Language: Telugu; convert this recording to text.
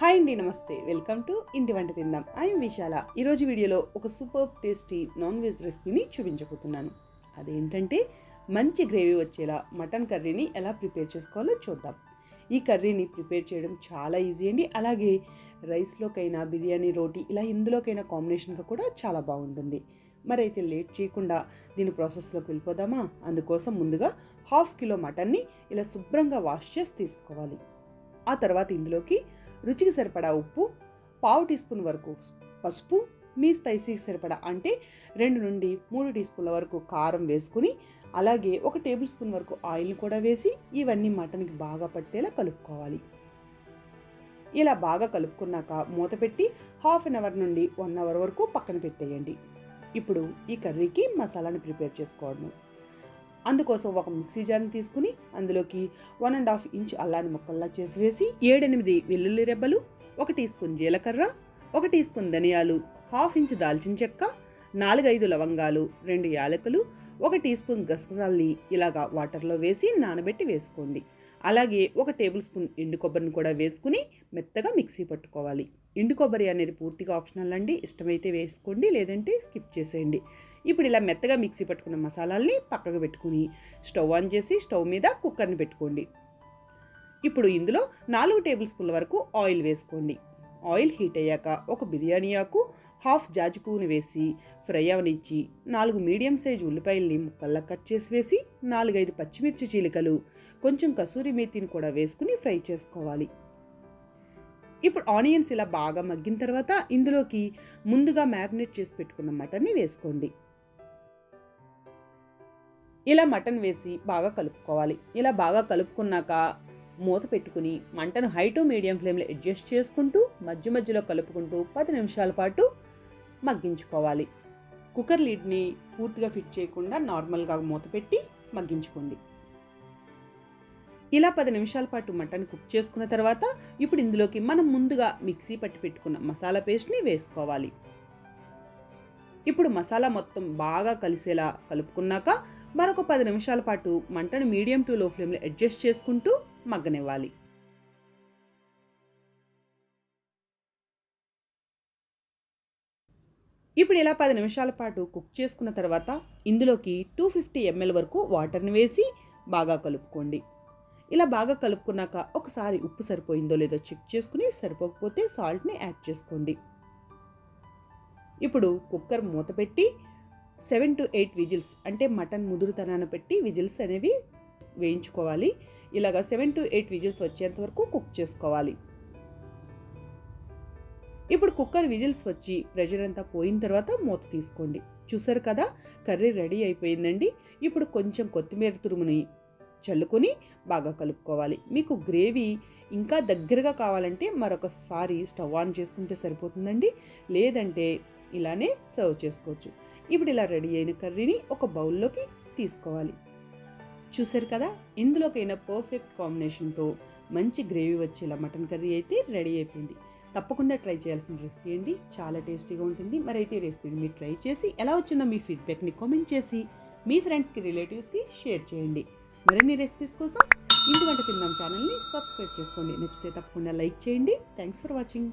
హాయ్ అండి నమస్తే. వెల్కమ్ టు ఇంటి వంట తిందాం. ఐఎమ్ విశాల. ఈరోజు వీడియోలో ఒక సూపర్ టేస్టీ నాన్ వెజ్ రెసిపీని చూపించబోతున్నాను. అదేంటంటే మంచి గ్రేవీ వచ్చేలా మటన్ కర్రీని ఎలా ప్రిపేర్ చేసుకోవాలో చూద్దాం. ఈ కర్రీని ప్రిపేర్ చేయడం చాలా ఈజీ అండి. అలాగే రైస్లోకైనా బిర్యానీ రోటీ ఇలా ఎందులోకైనా కాంబినేషన్గా కూడా చాలా బాగుంటుంది. మరి అయితే లేట్ చేయకుండా దీని ప్రాసెస్లోకి వెళ్ళిపోదామా? అందుకోసం ముందుగా హాఫ్ కిలో మటన్ని ఇలా శుభ్రంగా వాష్ చేసి తీసుకోవాలి. ఆ తర్వాత ఇందులోకి రుచికి సరిపడా ఉప్పు పావు టీ స్పూన్ వరకు పసుపు మీ స్పైసీకి సరిపడా అంటే రెండు నుండి మూడు టీ స్పూన్ల వరకు కారం వేసుకుని అలాగే ఒక టేబుల్ స్పూన్ వరకు ఆయిల్ని కూడా వేసి ఇవన్నీ మటన్కి బాగా పట్టేలా కలుపుకోవాలి. ఇలా బాగా కలుపుకున్నాక మూత పెట్టి హాఫ్ అన్ అవర్ నుండి వన్ అవర్ వరకు పక్కన పెట్టేయండి. ఇప్పుడు ఈ కర్రీకి మసాలాని ప్రిపేర్ చేసుకోవడం అందుకోసం ఒక మిక్సీ జార్ని తీసుకుని అందులోకి వన్ అండ్ హాఫ్ ఇంచ్ అల్లాని ముక్కల్లా చేసి వేసి ఏడెనిమిది వెల్లుల్లి రెబ్బలు ఒక టీ స్పూన్ జీలకర్ర ఒక టీ స్పూన్ ధనియాలు హాఫ్ ఇంచ్ దాల్చిన చెక్క నాలుగైదు లవంగాలు రెండు యాలకులు ఒక టీ స్పూన్ గసగసాల్ని ఇలాగా వాటర్లో వేసి నానబెట్టి వేసుకోండి. అలాగే ఒక టేబుల్ స్పూన్ ఎండు కొబ్బరిని కూడా వేసుకుని మెత్తగా మిక్సీ పట్టుకోవాలి. ఎండు కొబ్బరి అనేది పూర్తిగా ఆప్షనల్ అండి. ఇష్టమైతే వేసుకోండి లేదంటే స్కిప్ చేసేయండి. ఇప్పుడు ఇలా మెత్తగా మిక్సీ పట్టుకున్న మసాలాల్ని పక్కకు పెట్టుకుని స్టవ్ ఆన్ చేసి స్టవ్ మీద కుక్కర్ని పెట్టుకోండి. ఇప్పుడు ఇందులో నాలుగు టేబుల్ స్పూన్ల వరకు ఆయిల్ వేసుకోండి. ఆయిల్ హీట్ అయ్యాక ఒక బిర్యానీ ఆకు హాఫ్ జాజి పువ్వుని వేసి ఫ్రై అవనిచ్చి నాలుగు మీడియం సైజు ఉల్లిపాయల్ని ముక్కల్లా కట్ చేసి వేసి నాలుగైదు పచ్చిమిర్చి చీలికలు కొంచెం కసూరి మేతిని కూడా వేసుకుని ఫ్రై చేసుకోవాలి. ఇప్పుడు ఆనియన్స్ ఇలా బాగా మగ్గిన తర్వాత ఇందులోకి ముందుగా మ్యారినేట్ చేసి పెట్టుకున్న మటన్ని వేసుకోండి. ఇలా మటన్ వేసి బాగా కలుపుకోవాలి. ఇలా బాగా కలుపుకున్నాక మూత పెట్టుకుని మంటను హై టు మీడియం ఫ్లేమ్లో అడ్జస్ట్ చేసుకుంటూ మధ్య మధ్యలో కలుపుకుంటూ పది నిమిషాల పాటు మగ్గించుకోవాలి. కుక్కర్ లీడ్ని పూర్తిగా ఫిట్ చేయకుండా నార్మల్గా మూత పెట్టి మగ్గించుకోండి. ఇలా పది నిమిషాల పాటు మటన్ కుక్ చేసుకున్న తర్వాత ఇప్పుడు ఇందులోకి మనం ముందుగా మిక్సీ పట్టి పెట్టుకున్న మసాలా పేస్ట్ని వేసుకోవాలి. ఇప్పుడు మసాలా మొత్తం బాగా కలిసేలా కలుపుకున్నాక మరొక పది నిమిషాల పాటు మంటను మీడియం టు లో ఫ్లేమ్లో అడ్జస్ట్ చేసుకుంటూ మగ్గనివ్వాలి. ఇప్పుడు ఇలా పది నిమిషాల పాటు కుక్ చేసుకున్న తర్వాత ఇందులోకి టూ ఫిఫ్టీ ఎంఎల్ వరకు వాటర్ని వేసి బాగా కలుపుకోండి. ఇలా బాగా కలుపుకున్నాక ఒకసారి ఉప్పు సరిపోయిందో లేదో చెక్ చేసుకుని సరిపోకపోతే సాల్ట్ని యాడ్ చేసుకోండి. ఇప్పుడు కుక్కర్ మూత పెట్టి సెవెన్ టు ఎయిట్ విజిల్స్ అంటే మటన్ ముదురుతనాన పెట్టి విజిల్స్ అనేవి వేయించుకోవాలి. ఇలాగా సెవెన్ టు ఎయిట్ విజిల్స్ వచ్చేంత వరకు కుక్ చేసుకోవాలి. ఇప్పుడు కుక్కర్ విజిల్స్ వచ్చి ప్రెషర్ అంతా పోయిన తర్వాత మూత తీసుకోండి. చూసారు కదా కర్రీ రెడీ అయిపోయిందండి. ఇప్పుడు కొంచెం కొత్తిమీర తురుముని చల్లుకొని బాగా కలుపుకోవాలి. మీకు గ్రేవీ ఇంకా దగ్గరగా కావాలంటే మరొకసారి స్టవ్ ఆన్ చేసుకుంటే సరిపోతుందండి. లేదంటే ఇలానే సర్వ్ చేసుకోవచ్చు. ఇప్పుడు ఇలా రెడీ అయిన కర్రీని ఒక బౌల్లోకి తీసుకోవాలి. చూసారు కదా? ఇందులోకైనా పర్ఫెక్ట్ కాంబినేషన్తో మంచి గ్రేవీ వచ్చేలా మటన్ కర్రీ అయితే రెడీ అయిపోయింది. తప్పకుండా ట్రై చేయాల్సిన రెసిపీ అండి. చాలా టేస్టీగా ఉంటుంది. మరి అయితే రెసిపీని మీరు ట్రై చేసి ఎలా వచ్చిందో మీ ఫీడ్బ్యాక్ని కామెంట్ చేసి మీ ఫ్రెండ్స్కి రిలేటివ్స్కి షేర్ చేయండి. మరిన్ని రెసిపీస్ కోసం ఇంటి వంట తిందాం ఛానల్ని సబ్స్క్రైబ్ చేసుకోండి. నచ్చితే తప్పకుండా లైక్ చేయండి. Thanks for watching